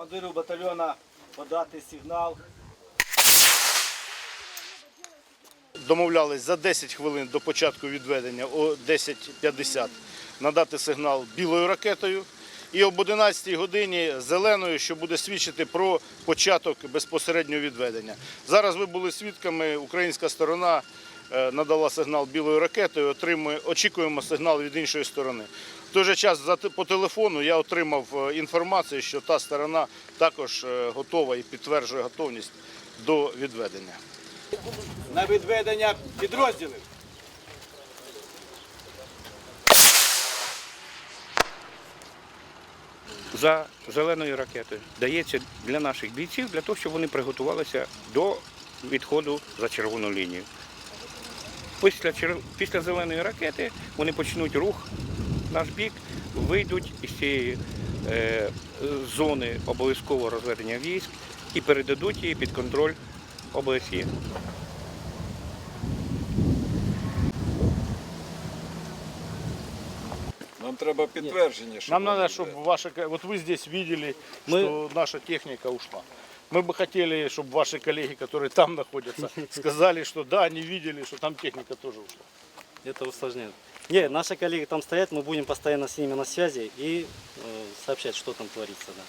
командиру батальйона подати сигнал. Домовлялись за 10 хвилин до початку відведення о 10.50 надати сигнал білою ракетою і об 11 годині зеленою, що буде свідчити про початок безпосереднього відведення. Зараз ви були свідками, українська сторона надала сигнал білою ракетою, отримує, очікуємо сигнал від іншої сторони. В той же час по телефону я отримав е, інформацію, що та сторона також е, готова і підтверджує готовність до відведення. на відведення підрозділів. за зеленою ракетою дається для наших бійців для того, щоб вони приготувалися до відходу за червону лінію. Після, чер- після зеленої ракети вони почнуть рух в наш бік, вийдуть із цієї е, зони обов'язкового розведення військ і передадуть її під контроль ОБСЄ. Нам треба підтвердження, що Нам вони надо, вже- чтобы ваши, ко- вот вы здесь видели, Мы- что наша техника ушла. Мы бы хотели, чтобы ваши коллеги, которые там находятся, сказали, что да, они видели, что там техника тоже ушла. Это усложняет. Не, наши коллеги там стоят, мы будем постоянно с ними на связи и э, сообщать, что там творится. Да.